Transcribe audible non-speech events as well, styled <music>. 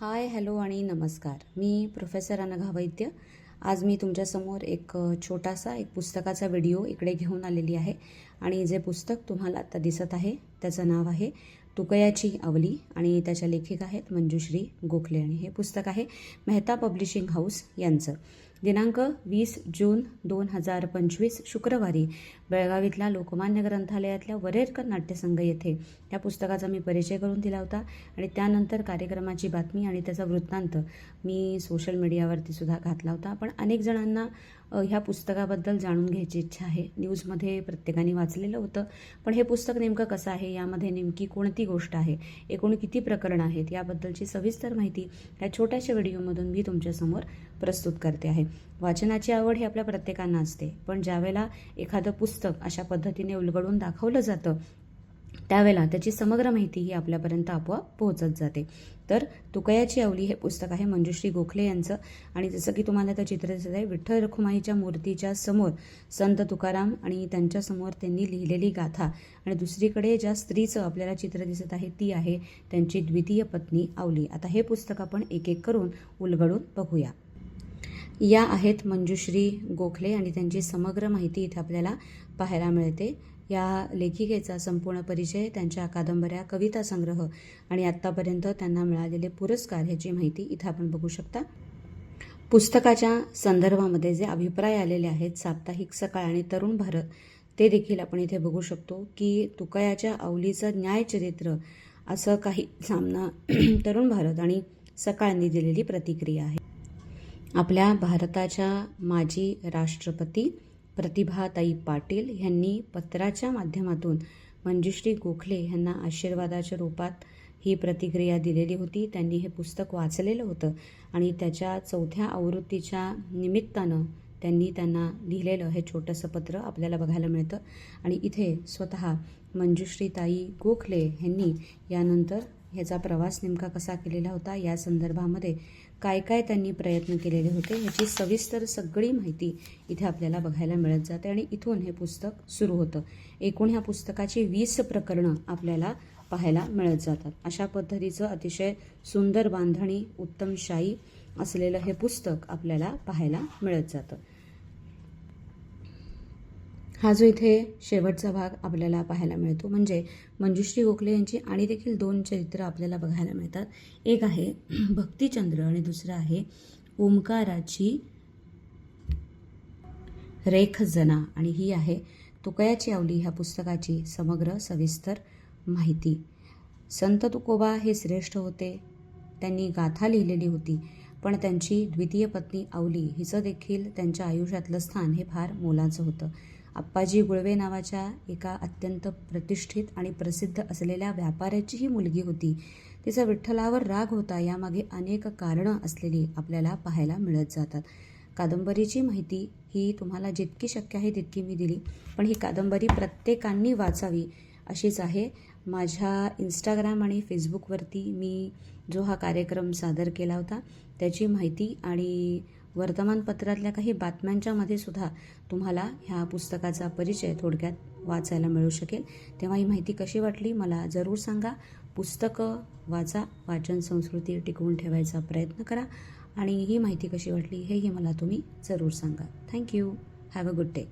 हाय hello आणि नमस्कार. मी प्रोफेसर अनघा वैद्य. आज मी तुमच्यासमोर एक छोटासा एक पुस्तकाचा व्हिडिओ इकडे घेऊन आलेली आहे आणि जे पुस्तक तुम्हाला आता दिसत आहे त्याचं नाव आहे तुकयाची अवली आणि त्याच्या लेखिका आहेत मंजुश्री गोखले आणि हे पुस्तक आहे मेहता पब्लिशिंग हाऊस यांचं. दिनांक वीस जून दोन हजार पंचवीस शुक्रवारी बेळगावीतल्या लोकमान्य ग्रंथालयातल्या वरेरकर नाट्यसंघ येथे या पुस्तकाचा मी परिचय करून दिला होता आणि त्यानंतर कार्यक्रमाची बातमी आणि त्याचा वृत्तांत मी सोशल मीडियावरती सुद्धा घातला होता. पण अनेक जणांना ह्या पुस्तकाबद्दल जाणून घ्यायची इच्छा आहे. न्यूजमध्ये प्रत्येकाने वाचलेलं होतं. पण हे पुस्तक नेमकं कसं आहे? यामध्ये नेमकी कोणती गोष्ट आहे? एकूण किती प्रकरणं आहेत? याबद्दलची सविस्तर माहिती या छोट्याशा व्हिडिओमधून मी तुमच्यासमोर प्रस्तुत करते आहे. वाचनाची आवड ही आपल्या प्रत्येकांना असते. पण ज्यावेळेला एखादं पुस्तक अशा पद्धतीने उलगडून दाखवलं जातं त्यावेळेला त्याची समग्र माहिती ही आपल्यापर्यंत आपोआप पोहोचत जाते. तर तुकयाची अवली हे पुस्तक आहे मंजुश्री गोखले यांचं. आणि जसं की तुम्हाला त्या चित्र दिसत आहे विठ्ठल रखुमाईच्या मूर्तीच्या समोर संत तुकाराम आणि त्यांच्यासमोर त्यांनी लिहिलेली गाथा. आणि दुसरीकडे ज्या स्त्रीचं आपल्याला चित्र दिसत आहे ती आहे त्यांची द्वितीय पत्नी आवली. आता हे पुस्तक आपण एक एक करून उलगडून बघूया. या आहेत मंजुश्री गोखले आणि त्यांची समग्र माहिती इथे आपल्याला पाहायला मिळते. या लेखिकेचा संपूर्ण परिचय त्यांच्या कादंबऱ्या कविता संग्रह आणि आत्तापर्यंत त्यांना मिळालेले पुरस्कार ह्याची माहिती इथं आपण बघू शकता. पुस्तकाच्या संदर्भामध्ये जे अभिप्राय आलेले आहेत साप्ताहिक सकाळ आणि तरुण भारत ते देखील आपण इथे बघू शकतो की तुकयाच्या अवलीचं न्यायचरित्र असं काही सामना <clears throat> तरुण भारत आणि सकाळनी दिलेली प्रतिक्रिया आहे. आपल्या भारताच्या माजी राष्ट्रपती प्रतिभाताई पाटील यांनी पत्राच्या माध्यमातून मंजुश्री गोखले यांना आशीर्वादाच्या रूपात ही प्रतिक्रिया दिलेली होती. त्यांनी हे पुस्तक वाचलेलं होतं आणि त्याच्या चौथ्या आवृत्तीच्या निमित्तानं त्यांनी त्यांना लिहिलेलं हे छोटंसं पत्र आपल्याला बघायला मिळतं. आणि इथे स्वतः मंजुश्रीताई गोखले यांनी यानंतर ह्याचा प्रवास नेमका कसा केलेला होता या संदर्भामध्ये काय काय त्यांनी प्रयत्न केलेले होते याची सविस्तर सगळी माहिती इथे आपल्याला बघायला मिळत जाते आणि इथून हे पुस्तक सुरू होतं. एकूण ह्या पुस्तकाची वीस प्रकरणं आपल्याला पाहायला मिळत जातात. अशा पद्धतीचं अतिशय सुंदर बांधणी उत्तम शाई असलेलं हे पुस्तक आपल्याला पाहायला मिळत जातं. हा जो इथे शेवटचा भाग आपल्याला पाहायला मिळतो म्हणजे मंजुश्री गोखले यांची आणि देखील दोन चरित्र आपल्याला बघायला मिळतात. एक आहे भक्तिचंद्र आणि दुसरं आहे ओंकाराची रेख जना आणि ही आहे तुकयाची आवली ह्या पुस्तकाची समग्र सविस्तर माहिती. संत तुकोबा हे श्रेष्ठ होते त्यांनी गाथा लिहिलेली होती पण त्यांची द्वितीय पत्नी आवली हिचं देखील त्यांच्या आयुष्यातलं स्थान हे फार मोलाचं होतं. आप्पाजी गुळवे नावाच्या एका अत्यंत प्रतिष्ठित आणि प्रसिद्ध असलेल्या व्यापाऱ्याची ही मुलगी होती. तिचा विठ्ठलावर राग होता यामागे अनेक कारणं असलेली आपल्याला पाहायला मिळत जातात. कादंबरीची माहिती ही तुम्हाला जितकी शक्य आहे तितकी मी दिली पण ही कादंबरी प्रत्येकांनी वाचावी अशीच आहे. माझ्या इंस्टाग्राम आणि फेसबुकवरती मी जो हा कार्यक्रम सादर केला होता त्याची माहिती आणि वर्तमानपत्रातल्या काही बातम्यांच्या मध्ये सुद्धा तुम्हाला ह्या पुस्तकाचा परिचय थोडक्यात वाचायला मिळू शकेल. तेव्हा ही माहिती कशी वाटली मला जरूर सांगा. पुस्तकं वाचा वाचन संस्कृती टिकवून ठेवायचा प्रयत्न करा आणि ही माहिती कशी वाटली हेही मला तुम्ही जरूर सांगा. Thank you. Have a good day.